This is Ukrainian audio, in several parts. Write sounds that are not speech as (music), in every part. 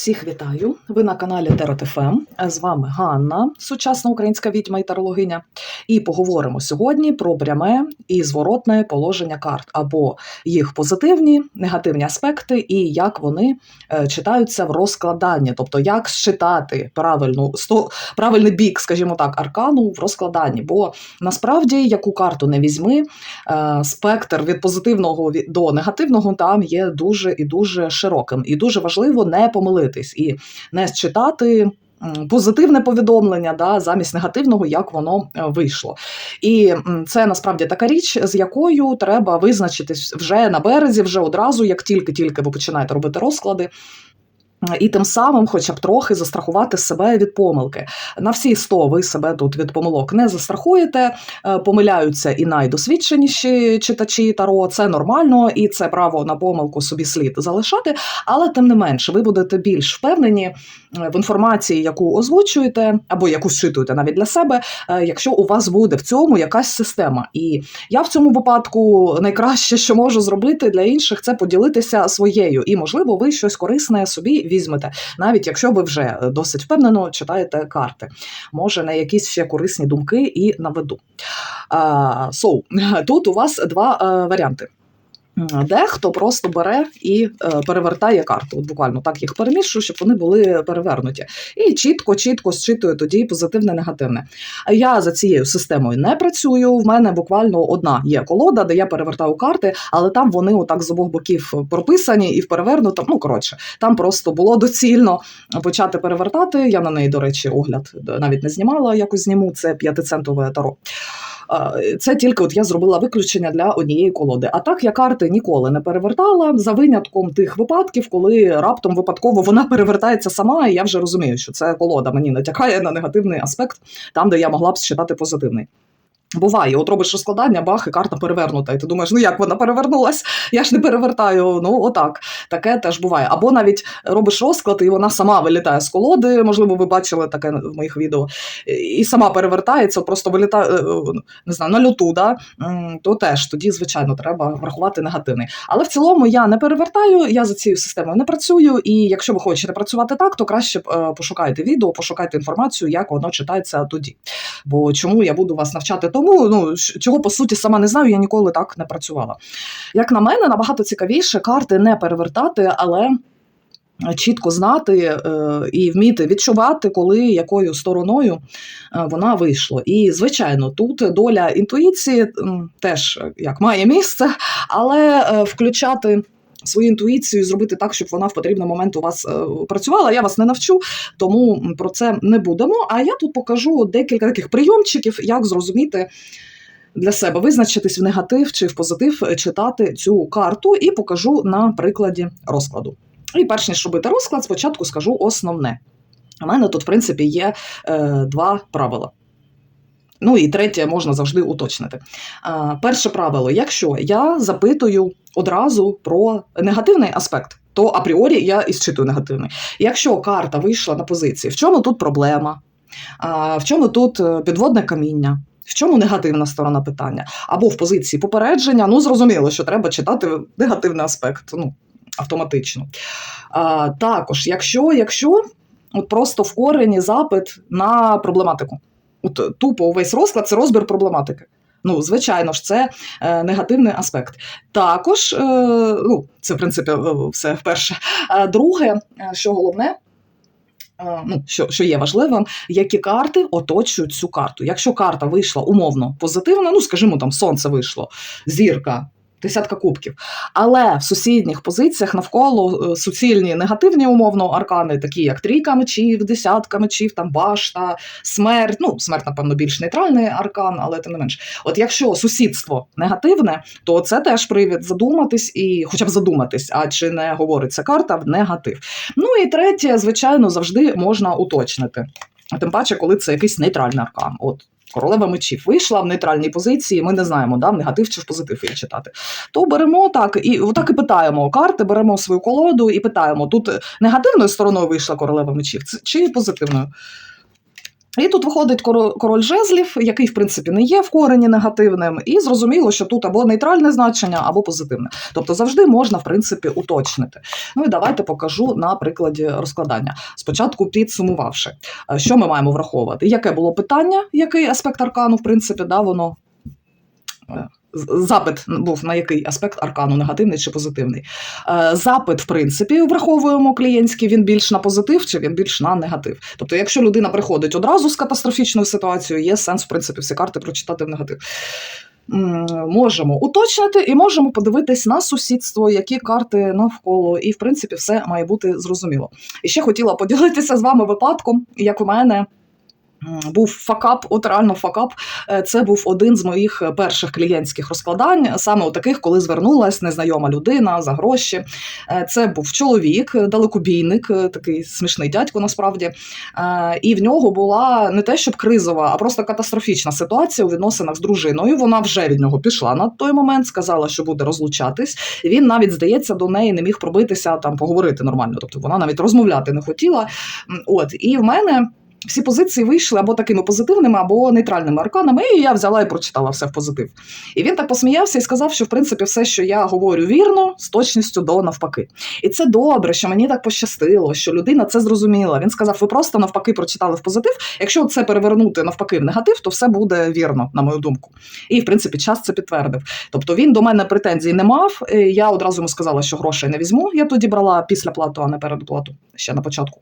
Всіх вітаю! Ви на каналі ТеротФМ. З вами Ганна, сучасна українська відьма і тарологиня. І поговоримо сьогодні про пряме і зворотне положення карт, або їх позитивні, негативні аспекти, і як вони е, читаються в розкладанні, тобто як считати правильну сто, правильний бік, скажімо так, аркану в розкладанні. Бо насправді, яку карту не візьми, е, спектр від позитивного до негативного там є дуже і дуже широким. І дуже важливо не помилитись і не считати. Позитивне повідомлення да, замість негативного, як воно е, вийшло. І це насправді така річ, з якою треба визначитись вже на березі, вже одразу, як тільки-тільки ви починаєте робити розклади. І тим самим, хоча б трохи застрахувати себе від помилки. На всі 100 ви себе тут від помилок не застрахуєте. Е, Помиляються і найдосвідченіші читачі Таро. Це нормально, і це право на помилку собі слід залишати. Але тим не менше, ви будете більш впевнені е, в інформації, яку озвучуєте, або яку зчитуєте навіть для себе, е, якщо у вас буде в цьому якась система. І я в цьому випадку найкраще, що можу зробити для інших, це поділитися своєю. І, можливо, ви щось корисне собі візьмете, навіть якщо ви вже досить впевнено читаєте карти. Може, на якісь ще корисні думки і наведу. So, (laughs) тут у вас два е, варіанти. Дехто просто бере і е, перевертає карти. От буквально так їх перемішую, щоб вони були перевернуті. І чітко, чітко зчитує тоді позитивне, негативне. А Я за цією системою не працюю. В мене буквально одна є колода, де я перевертаю карти, але там вони отак з обох боків прописані і в перевернутому. Ну коротше, там просто було доцільно почати перевертати. Я на неї, до речі, огляд навіть не знімала, якось зніму. Це п'ятицентове таро. Це тільки от я зробила виключення для однієї колоди. А так я карти ніколи не перевертала за винятком тих випадків, коли раптом випадково вона перевертається сама, і я вже розумію, що це колода мені натякає на негативний аспект, там, де я могла б считати позитивний. Буває, от робиш розкладання, бах, і карта перевернута. І ти думаєш, ну як вона перевернулась? (laughs) Я ж не перевертаю. Ну, отак. Таке теж буває. Або навіть робиш розклад, і вона сама вилітає з колоди. Можливо, ви бачили таке в моїх відео, і сама перевертається, просто вилітає е, не знаю, на люту, да? То теж тоді, звичайно, треба врахувати негативний. Але в цілому я не перевертаю, я за цією системою не працюю. І якщо ви хочете працювати так, то краще е, пошукайте відео, пошукайте інформацію, як воно читається тоді. Бо чому я буду вас навчати тому, ну чого по суті сама не знаю, я ніколи так не працювала. Як на мене, набагато цікавіше карти не перевертати, але. Чітко знати е, і вміти відчувати, коли якою стороною е, вона вийшла. І, звичайно, тут доля інтуїції теж як має місце, але е, включати свою інтуїцію, зробити так, щоб вона в потрібний момент у вас е, працювала. Я вас не навчу, тому про це не будемо. А я тут покажу декілька таких прийомчиків, як зрозуміти. Для себе визначитись в негатив чи в позитив е, читати цю карту, і покажу на прикладі розкладу. І перш ніж робити розклад, спочатку скажу основне. У мене тут, в принципі, є е, два правила. Ну і третє можна завжди уточнити. Перше правило: якщо я запитую одразу про негативний аспект, то апріорі я і зчитую негативний. Якщо карта вийшла на позиції, в чому тут проблема? В чому тут е, підводне каміння? В чому негативна сторона питання? Або в позиції попередження, ну зрозуміло, що треба читати негативний аспект, ну, автоматично. Також, якщо, якщо от просто в корені запит на проблематику. От тупо увесь розклад це розбір проблематики. Ну, звичайно ж, це е, негативний аспект. Також, е, ну, це в принципі е, все вперше. А друге, е, що головне, е, ну, що, що є важливим, які карти оточують цю карту. Якщо карта вийшла умовно позитивна, ну скажімо, там сонце вийшло, зірка. Десятка кубків. Але в сусідніх позиціях навколо е, суцільні негативні умовно аркани, такі як трійка мечів, десятка мечів, там башта, смерть. Ну, смерть, напевно, більш нейтральний аркан, але тим не менш. От якщо сусідство негативне, то це теж привід задуматись і хоча б задуматись, а чи не говориться карта в негатив. Ну і третє, звичайно, завжди можна уточнити. Тим паче, коли це якийсь нейтральний аркан. От королева мечів вийшла в нейтральній позиції, ми не знаємо, да, негатив чи в позитив її читати. То беремо так і отак і питаємо карти, беремо свою колоду і питаємо: тут негативною стороною вийшла королева мечів чи позитивною? І тут виходить король жезлів, який, в принципі, не є в корені негативним, і зрозуміло, що тут або нейтральне значення, або позитивне. Тобто завжди можна, в принципі, уточнити. Ну і давайте покажу на прикладі розкладання. Спочатку підсумувавши, е, що ми маємо враховувати? Яке було питання, який аспект аркану, в принципі, да, воно. Запит був на який аспект аркану, негативний чи позитивний. Е, Запит, в принципі, враховуємо клієнтський, він більш на позитив чи він більш на негатив. Тобто, якщо людина приходить одразу з катастрофічною ситуацією, є сенс, в принципі, всі карти прочитати в негатив. Можемо уточнити і можемо подивитись на сусідство, які карти навколо, і в принципі все має бути зрозуміло. І ще хотіла поділитися з вами випадком, як у мене. Був факап, от реально факап. Е, Це був один з моїх перших клієнтських розкладань, саме у таких, коли звернулась незнайома людина за гроші. Е, Це був чоловік, далекобійник, е, такий смішний дядько насправді. І в нього була не те, щоб кризова, а просто катастрофічна ситуація у відносинах з дружиною. Вона вже від нього пішла на той момент, сказала, що буде розлучатись. Він навіть, здається, до неї не міг пробитися там поговорити нормально. Тобто вона навіть розмовляти не хотіла. От і в мене. Всі позиції вийшли або такими позитивними, або нейтральними арканами, і я взяла і прочитала все в позитив. І він так посміявся і сказав, що в принципі все, що я говорю вірно, з точністю до навпаки. І це добре, що мені так пощастило, що людина це зрозуміла. Він сказав: ви просто навпаки прочитали в позитив. Якщо це перевернути навпаки в негатив, то все буде вірно, на мою думку. І в принципі час це підтвердив. Тобто він до мене претензій не мав. Я одразу йому сказала, що грошей не візьму. Я тоді брала після плату, а не передоплату ще на початку.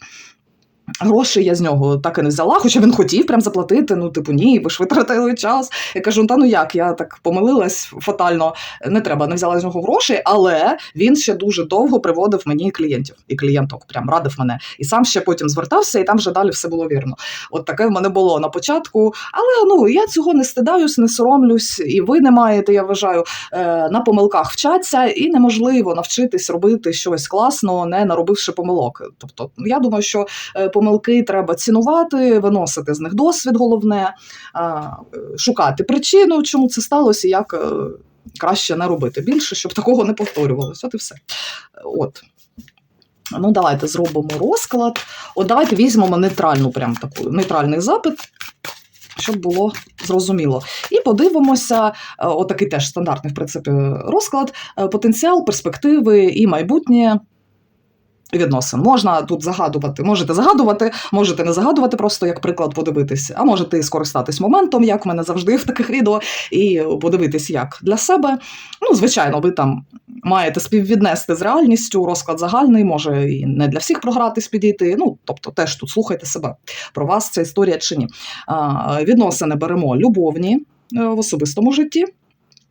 Гроші я з нього так і не взяла, хоча він хотів прям заплатити. Ну, типу, ні, ви ж витратили час. Я кажу, та ну як, я так помилилась фатально, не треба, не взяла з нього грошей, але він ще дуже довго приводив мені клієнтів і клієнток, прям радив мене. І сам ще потім звертався, і там вже далі все було вірно. От таке в мене було на початку. Але ну я цього не стидаюсь, не соромлюсь, і ви не маєте, я вважаю, е, на помилках вчаться, і неможливо навчитись робити щось класно, не наробивши помилок. Тобто, я думаю, що е, помилки треба цінувати, виносити з них досвід, головне, е, шукати причину, чому це сталося, і як е, краще не робити більше, щоб такого не повторювалося. От і все. От. Ну, давайте зробимо розклад. От давайте візьмемо нейтральну, прям таку нейтральний запит, щоб було зрозуміло. І подивимося, е, отакий теж стандартний, в принципі, розклад, потенціал, перспективи і майбутнє відносин. Можна тут загадувати, можете загадувати, можете не загадувати, просто як приклад подивитись, а можете скористатись моментом, як в мене завжди в таких відео, і подивитись, як для себе. Ну, звичайно, ви там маєте співвіднести з реальністю, розклад загальний, може і не для всіх програтись підійти. Ну, тобто, теж тут слухайте себе. Про вас ця історія чи ні. А, відносини беремо любовні е, в особистому житті.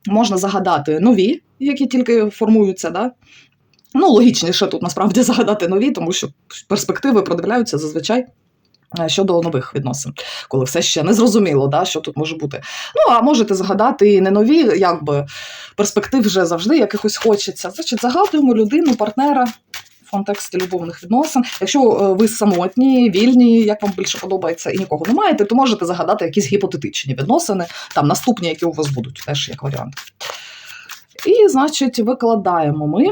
Можна загадати нові, які тільки формуються, да? Ну, логічніше тут насправді (laughs) загадати нові, тому що перспективи продивляються зазвичай е, щодо нових відносин, коли все ще не зрозуміло, да, що тут може бути. Ну, а можете згадати і не нові, якби перспектив вже завжди якихось хочеться. Значить, загадуємо людину, партнера. В контексті любовних відносин. Якщо е, ви самотні, вільні, як вам більше подобається, і нікого не маєте, то можете загадати якісь гіпотетичні відносини, там наступні, які у вас будуть, теж як варіант. І, значить, викладаємо ми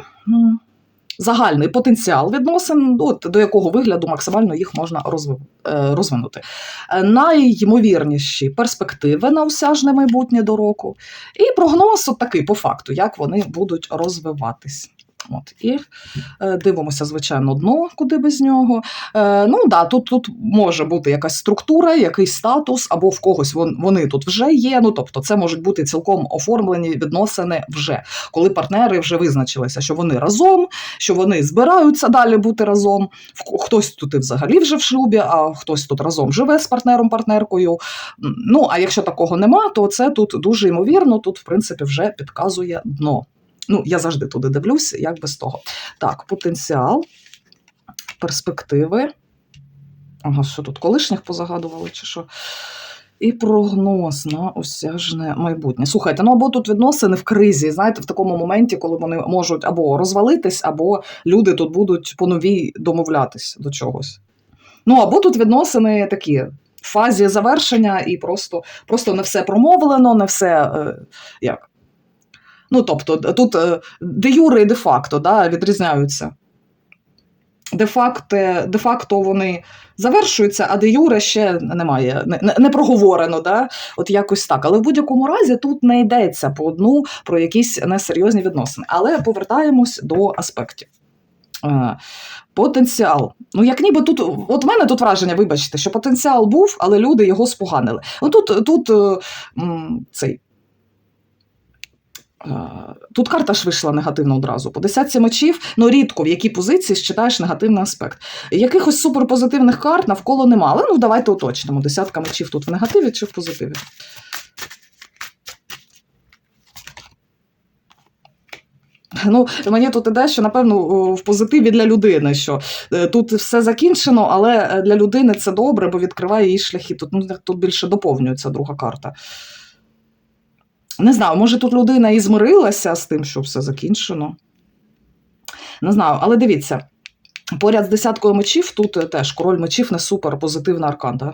загальний потенціал відносин, от, до якого вигляду максимально їх можна е, розвинути. Е, Найймовірніші перспективи на осяжне майбутнє до року, і прогноз от такий по факту, як вони будуть розвиватись. От, і е, дивимося, звичайно, дно, куди без нього. Е, ну да, тут, тут може бути якась структура, якийсь статус, або в когось вон, вони тут вже є. Ну тобто, це можуть бути цілком оформлені відносини вже, коли партнери вже визначилися, що вони разом, що вони збираються далі бути разом. Хтось тут і взагалі вже в шлюбі, а хтось тут разом живе з партнером, партнеркою. Ну а якщо такого нема, то це тут дуже ймовірно. Тут, в принципі, вже підказує дно. Ну, я завжди туди дивлюся, як без того. Так, потенціал, перспективи. Ага, що тут колишніх позагадували, чи що? І прогноз на осяжне майбутнє. Слухайте, ну або тут відносини в кризі, знаєте, в такому моменті, коли вони можуть або розвалитись, або люди тут будуть по новій домовлятись до чогось. Ну, або тут відносини такі. В фазі завершення, і просто, просто не все промовлено, не все е, як. Ну, тобто, тут е, де юре і де факто да, відрізняються. де-факто, де-факто вони завершуються, а де Юре ще немає, не, не, проговорено. Да? От якось так. Але в будь-якому разі тут не йдеться по одну про якісь несерйозні відносини. Але повертаємось до аспектів. Е, Потенціал. Ну, як ніби тут, от в мене тут враження, вибачте, що потенціал був, але люди його споганили. Ну тут, тут е, цей. Е, Тут карта ж вийшла негативно одразу. По десятці мечів, ну рідко в якій позиції считаєш негативний аспект. Якихось суперпозитивних карт навколо нема. Але ну давайте уточнимо. Десятка мечів тут в негативі чи в позитиві. Ну, мені тут іде, що напевно в позитиві для людини, що е, тут все закінчено, але е, для людини це добре, бо відкриває її шляхи. Тут, ну, тут більше доповнюється друга карта. Не знаю, може тут людина і змирилася з тим, що все закінчено. Не знаю, але дивіться, поряд з десяткою мечів тут е, теж король мечів не супер позитивна аркан.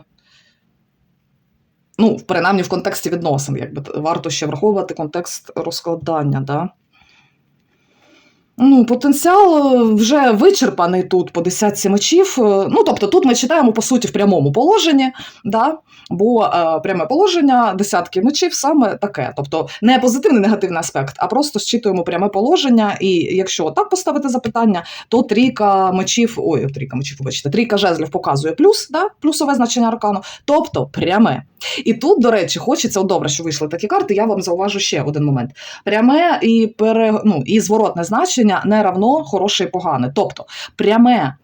Ну, принаймні в контексті відносин, якби варто ще враховувати контекст розкладання, да? Ну, потенціал е, вже вичерпаний тут по десятці мечів. Е, Ну, тобто, тут ми читаємо по суті в прямому положенні, да? бо е, пряме положення десятки мечів саме таке. Тобто не позитивний негативний аспект, а просто зчитуємо пряме положення. І якщо так поставити запитання, то трійка мечів, ой, трійка мечів, вибачте, трійка жезлів показує плюс, да? плюсове значення аркану, тобто пряме. І тут, до речі, хочеться, добре, що вийшли такі карти. Я вам зауважу ще один момент. Пряме і пере, ну, і зворотне значення не равно хороше і погане. Тобто пряме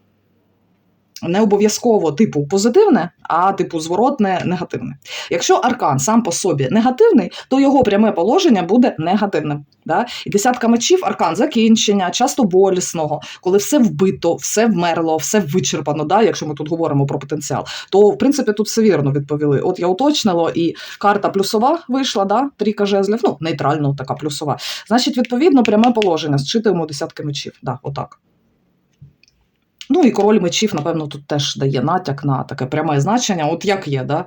не обов'язково типу позитивне, а типу зворотне негативне. Якщо аркан сам по собі негативний, то його пряме положення буде негативним. Да? І десятка мечів аркан закінчення, часто болісного, коли все вбито, все вмерло, все вичерпано. Да? Якщо ми тут говоримо про потенціал, то в принципі тут все вірно відповіли. От я уточнила, і карта плюсова вийшла, да? трійка жезлів, ну нейтрально така плюсова. Значить, відповідно, пряме положення. Зчитуємо десятки мечів. Да, отак. Ну і король мечів, напевно, тут теж дає натяк на таке пряме значення, от як є, да?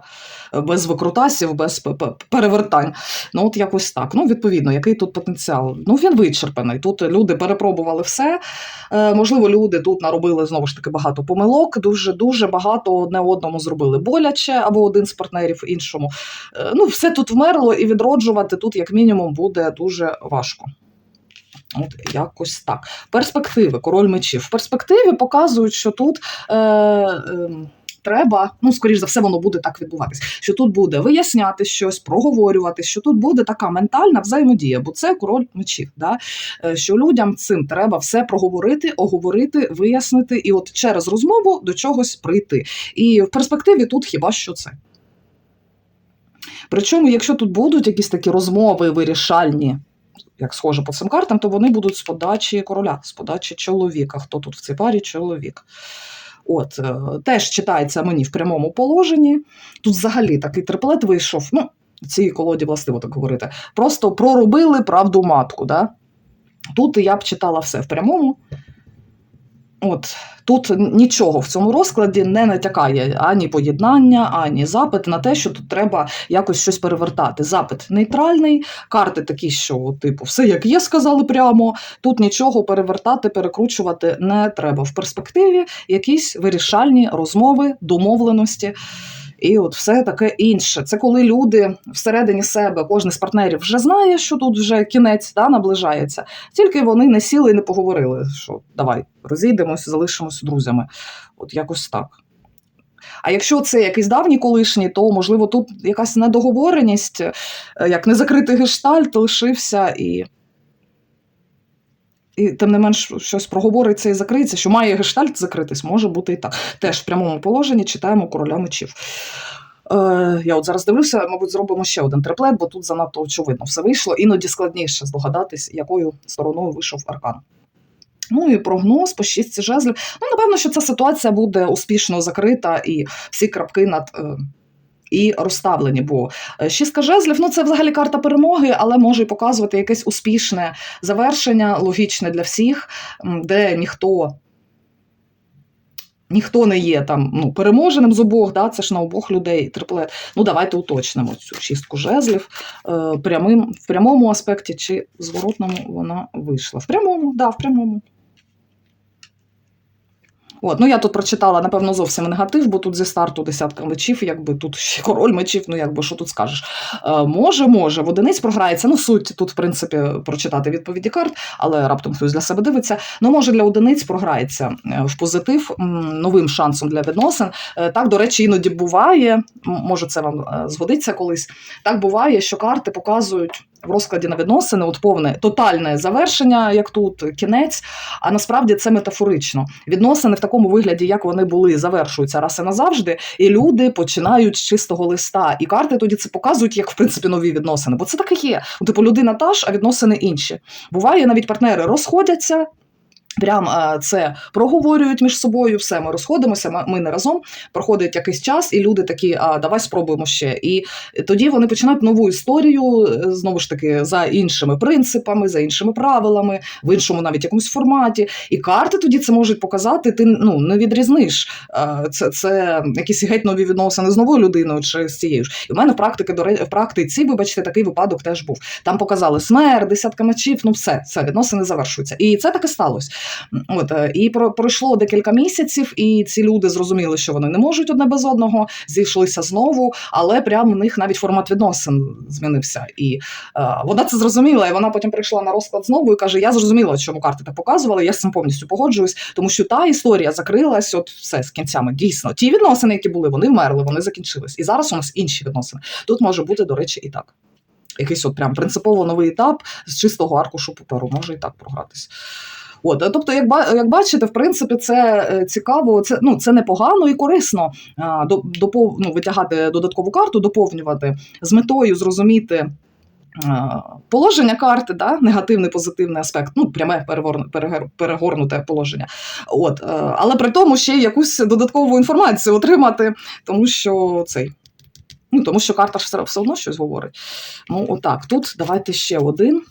без викрутасів, без перевертань. Ну, от якось так. Ну, відповідно, який тут потенціал? Ну, він вичерпаний. Тут люди перепробували все. Е, можливо, люди тут наробили знову ж таки багато помилок, дуже дуже багато одне одному зробили боляче, або один з партнерів іншому. Е, ну, все тут вмерло, і відроджувати тут, як мінімум, буде дуже важко. От якось так. Перспективи, король мечів. В перспективі показують, що тут. Е, е, Треба, ну скоріш за все, воно буде так відбуватись. Що тут буде виясняти щось, проговорювати, що тут буде така ментальна взаємодія, бо це король мечів. Да? Е, Що людям цим треба все проговорити, оговорити, вияснити, і от через розмову до чогось прийти. І в перспективі тут хіба що це. Причому, якщо тут будуть якісь такі розмови вирішальні, як схоже по цим картам, то вони будуть з подачі короля, з подачі чоловіка. Хто тут в цій парі чоловік? От, е, теж читається мені в прямому положенні. Тут взагалі такий триплет вийшов. Ну, цій колоді властиво так говорити. Просто проробили правду матку. Да? Тут я б читала все в прямому. От тут нічого в цьому розкладі не натякає ані поєднання, ані запит на те, що тут треба якось щось перевертати. Запит нейтральний, карти такі, що, типу, все як є, сказали прямо. Тут нічого перевертати, перекручувати не треба. В перспективі якісь вирішальні розмови, домовленості. І от все таке інше. Це коли люди всередині себе, кожен з партнерів вже знає, що тут вже кінець да, наближається. Тільки вони не сіли і не поговорили, що давай розійдемось, залишимося друзями. От якось так. А якщо це якийсь давній колишній, то можливо тут якась недоговореність, е, як незакритий гештальт лишився і. І тим не менш щось проговориться і закриється, що має гештальт закритись, може бути і так. Теж в прямому положенні читаємо короля мечів. Е, я от зараз дивлюся, мабуть, зробимо ще один триплет, бо тут занадто очевидно все вийшло. Іноді складніше здогадатись, якою стороною вийшов аркан. Ну і прогноз по шістці жезлів. Ну, напевно, що ця ситуація буде успішно закрита і всі крапки над. Е, і розставлені, бо е, шістка жезлів ну це взагалі карта перемоги, але може показувати якесь успішне завершення, логічне для всіх, де ніхто. Ніхто не є там ну, переможеним з обох, да, це ж на обох людей триплет. Ну, давайте уточнимо цю шістку жезлів е, прямим, в прямому аспекті чи зворотному вона вийшла. В прямому, да, в прямому. От, ну я тут прочитала, напевно, зовсім негатив, бо тут зі старту десятка мечів, якби тут ще король мечів, ну якби що тут скажеш. Е, може, може, в одиниць програється. Ну, суть тут, в принципі, прочитати відповіді карт, але раптом хтось для себе дивиться. Ну, може, для одиниць програється е, в позитив новим шансом для відносин. Е, так, до речі, іноді буває, може, це вам е, згодиться колись. Так буває, що карти показують. В розкладі на відносини, от повне тотальне завершення, як тут кінець. А насправді це метафорично. Відносини в такому вигляді, як вони були, завершуються раз і назавжди, і люди починають з чистого листа. І карти тоді це показують як в принципі нові відносини. Бо це так і є. Ну, Типу, людина та ж, а відносини інші. Буває, навіть партнери розходяться. Прям е, це проговорюють між собою, все, ми розходимося, ми- не разом. Проходить якийсь час, і люди такі, а давай спробуємо ще. І тоді вони починають нову історію, е, знову ж таки, за іншими принципами, за іншими правилами, в іншому навіть якомусь форматі. І карти тоді це можуть показати. Ти ну не відрізниш. е, Це, це якісь геть нові відносини з новою людиною чи з цією ж. І в мене практики до в практиці, вибачте, такий випадок теж був. Там показали смерть, десятка мечів. Ну все, все відносини завершуються. І це таки сталося. От е, і про пройшло декілька місяців, і ці люди зрозуміли, що вони не можуть одне без одного, зійшлися знову, але прямо в них навіть формат відносин змінився. І е, вона це зрозуміла, і вона потім прийшла на розклад знову і каже: Я зрозуміла, чому карти так показували. Я з цим повністю погоджуюсь, тому що та історія закрилась, от все з кінцями. Дійсно, ті відносини, які були, вони вмерли, вони закінчились. І зараз у нас інші відносини. Тут може бути, до речі, і так. Якийсь от прям принципово новий етап з чистого аркушу паперу може і так програтись. От, е, тобто, як, як бачите, в принципі, це е, цікаво, це, ну, це непогано і корисно до, допов, ну, витягати додаткову карту, доповнювати з метою зрозуміти. Положення карти, да, негативний, позитивний аспект, ну пряме перегорнуте положення. От, е, але при тому ще й якусь додаткову інформацію отримати, тому що цей. Ну, тому що карта ж все одно щось говорить. Ну, отак. Тут давайте ще один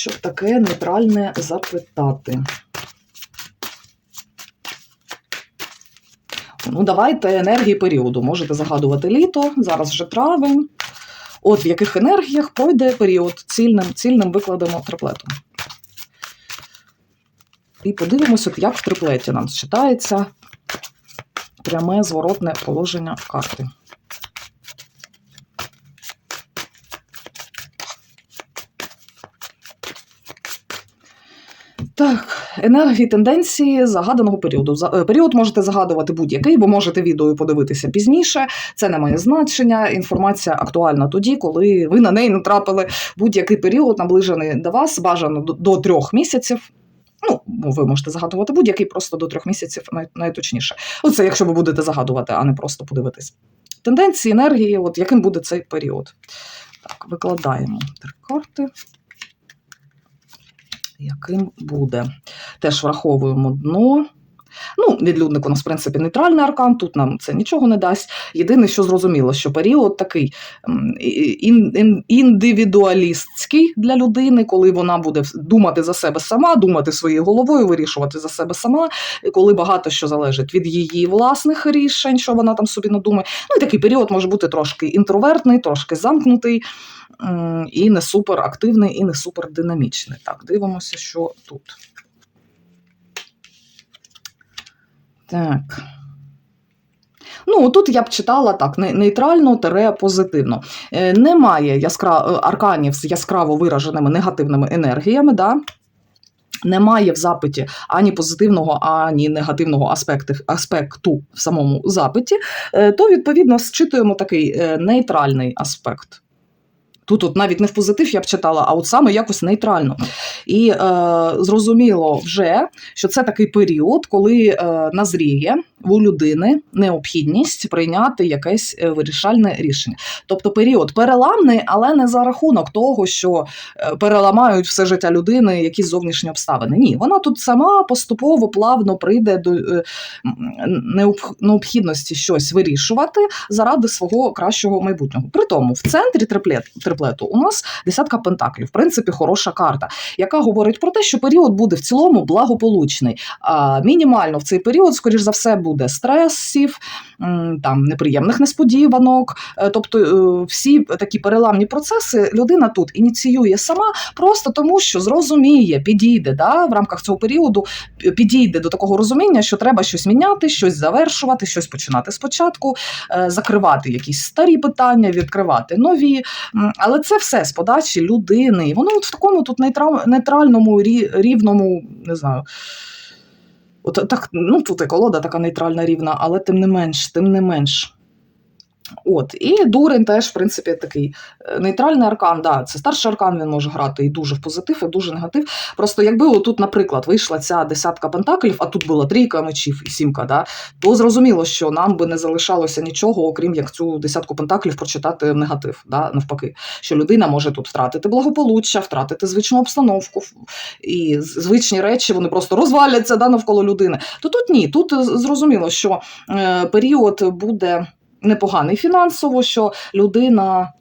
щоб таке нейтральне запитати. Ну, давайте енергії періоду. Можете загадувати літо, зараз вже травень. От в яких енергіях пройде період цільним, цільним викладемо триплетом. І подивимося, от як в триплеті нам читається пряме зворотне положення карти. Так, енергії тенденції загаданого періоду. Е, Період можете загадувати будь-який, бо можете відео подивитися пізніше. Це не має значення. Інформація актуальна тоді, коли ви на неї натрапили будь-який період, наближений до вас, бажано до трьох місяців. Ну, ви можете загадувати будь-який просто до трьох місяців найточніше. Оце якщо ви будете загадувати, а не просто подивитись. Тенденції, енергії, от яким буде цей період. Так, викладаємо три карти яким буде. Теж враховуємо дно. Ну, відлюдник у нас, в принципі, нейтральний аркан, тут нам це нічого не дасть. Єдине, що зрозуміло, що період такий ін, ін, індивідуалістський для людини, коли вона буде думати за себе сама, думати своєю головою, вирішувати за себе сама, коли багато що залежить від її власних рішень, що вона там собі надумає. Ну і такий період може бути трошки інтровертний, трошки замкнутий, і не супер активний, і не супер динамічний. Так, дивимося, що тут. Так. Ну, тут я б читала так: не- нейтрально тере позитивно. Е, Немає яскра... е, арканів з яскраво вираженими негативними енергіями. Да? Немає в запиті ані позитивного, ані негативного аспекту, аспекту в самому запиті, е, то відповідно зчитуємо такий нейтральний аспект. Тут от навіть не в позитив я б читала, а от саме якось нейтрально. І е, зрозуміло вже, що це такий період, коли е, назріє у людини необхідність прийняти якесь е, вирішальне рішення. Тобто період переламний, але не за рахунок того, що е, переламають все життя людини якісь зовнішні обставини. Ні, вона тут сама поступово плавно прийде до е, необхідності щось вирішувати заради свого кращого майбутнього. При тому в центрі триплет, триплету, у нас десятка пентаклів, в принципі, хороша карта, яка говорить про те, що період буде в цілому благополучний. А мінімально в цей період, скоріш за все, буде стресів, там неприємних несподіванок. Е, Тобто е, всі такі переламні процеси людина тут ініціює сама, просто тому, що зрозуміє, підійде да, в рамках цього періоду, підійде до такого розуміння, що треба щось міняти, щось завершувати, щось починати спочатку, е, закривати якісь старі питання, відкривати нові. Але це все з подачі людини. Воно от в такому тут нейтральному рівному, не знаю. От так, ну тут і колода така нейтральна рівна, але тим не менш, тим не менш. От, і дурень теж, в принципі, такий е, нейтральний аркан. Да, це старший аркан, він може грати і дуже в позитив, і дуже негатив. Просто якби отут, наприклад, вийшла ця десятка пентаклів, а тут була трійка мечів і сімка, да, то зрозуміло, що нам би не залишалося нічого, окрім як цю десятку пентаклів прочитати в негатив, да, навпаки, що людина може тут втратити благополуччя, втратити звичну обстановку, і звичні речі вони просто розваляться да, навколо людини. То тут ні, тут е, зрозуміло, що е, період буде непоганий фінансово, що людина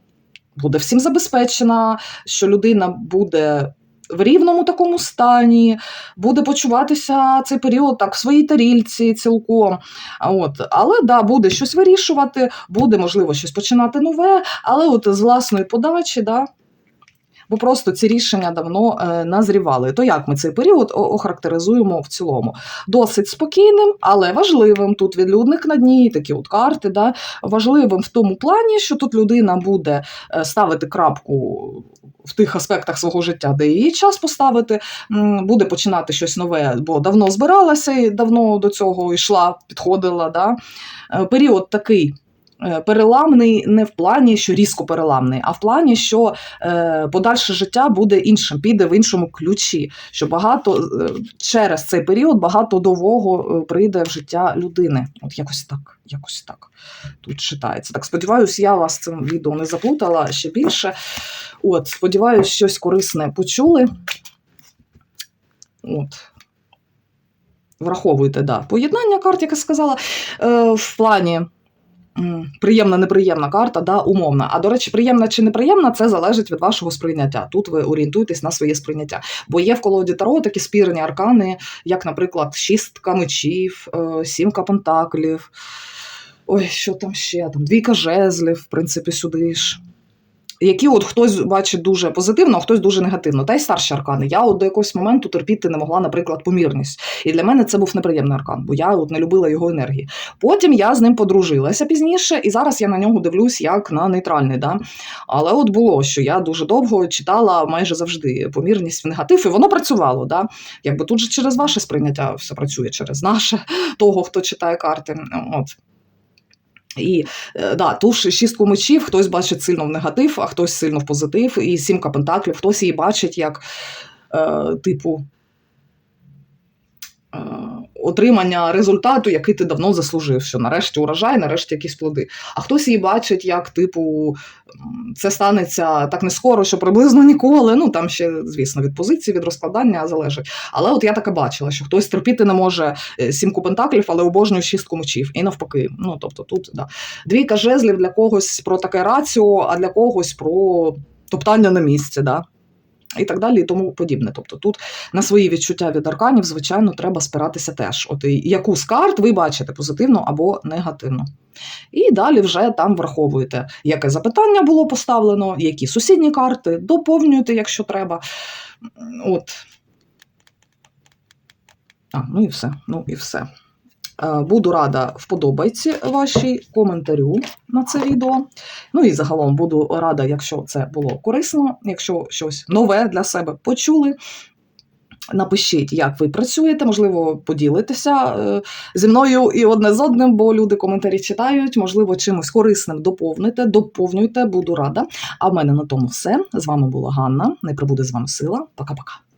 буде всім забезпечена, що людина буде. В рівному такому стані, буде почуватися цей період так в своїй тарільці цілком. От. Але да, буде щось вирішувати, буде, можливо, щось починати нове, але от з власної подачі, да, бо просто ці рішення давно е, назрівали. То як ми цей період охарактеризуємо в цілому? Досить спокійним, але важливим. Тут відлюдник на дні, такі от карти, да, важливим в тому плані, що тут людина буде е, ставити крапку в тих аспектах свого життя, де її час поставити, буде починати щось нове, бо давно збиралася і давно до цього йшла, підходила. Да. Е, Період такий. Е, Переламний не в плані, що різко переламний, а в плані, що е, подальше життя буде іншим, піде в іншому ключі. Що багато е, через цей період багато нового прийде в життя людини. От якось так, якось так тут читається. Так сподіваюся, я вас цим відео не заплутала ще більше. От, сподіваюся, щось корисне почули. От. Враховуйте, да. Поєднання карт, як я сказала, в плані. Приємна, неприємна карта, да, умовна. А до речі, приємна чи неприємна, це залежить від вашого сприйняття. Тут ви орієнтуєтесь на своє сприйняття. Бо є в колоді Таро такі спірні аркани, як, наприклад, шістка мечів, е, сімка пентаклів. Ой, що там ще? Там двійка жезлів, в принципі, сюди ж. Які от хтось бачить дуже позитивно, а хтось дуже негативно. Та й старші аркани. Я от до якогось моменту терпіти не могла, наприклад, помірність. І для мене це був неприємний аркан, бо я от не любила його енергії. Потім я з ним подружилася пізніше, і зараз я на нього дивлюсь як на нейтральний. Да? Але от було, що я дуже довго читала майже завжди помірність в негатив, і воно працювало. Да? Якби тут же через ваше сприйняття все працює, через наше того, хто читає карти. От. І е, да, ту ж шістку мечів хтось бачить сильно в негатив, а хтось сильно в позитив. І сімка пентаклів, хтось її бачить як е, типу е, отримання результату, який ти давно заслужив. Що нарешті урожай, нарешті якісь плоди. А хтось її бачить як, типу, це станеться так не скоро, що приблизно ніколи. Ну там ще, звісно, від позиції, від розкладання залежить. Але от я таке бачила, що хтось терпіти не може е, сімку пентаклів, але обожнює шістку мечів. І навпаки. Ну тобто тут да. двійка жезлів для когось про таке раціо, а для когось про топтання на місці. Да? І так далі, і тому подібне. Тобто тут на свої відчуття від арканів, звичайно, треба спиратися теж. От яку з карт ви бачите позитивно або негативно. І далі вже там враховуєте, яке запитання було поставлено, які сусідні карти, доповнюєте, якщо треба. От. А, ну і все. Ну і все. Е, Буду рада вподобайці вашій коментарю на це відео. Ну і загалом буду рада, якщо це було корисно, якщо щось нове для себе почули. Напишіть, як ви працюєте, можливо, поділитеся е, зі мною і одне з одним, бо люди коментарі читають, можливо, чимось корисним доповните, доповнюйте, буду рада. А в мене на тому все. З вами була Ганна. Не прибуде з вами сила. Пока-пока.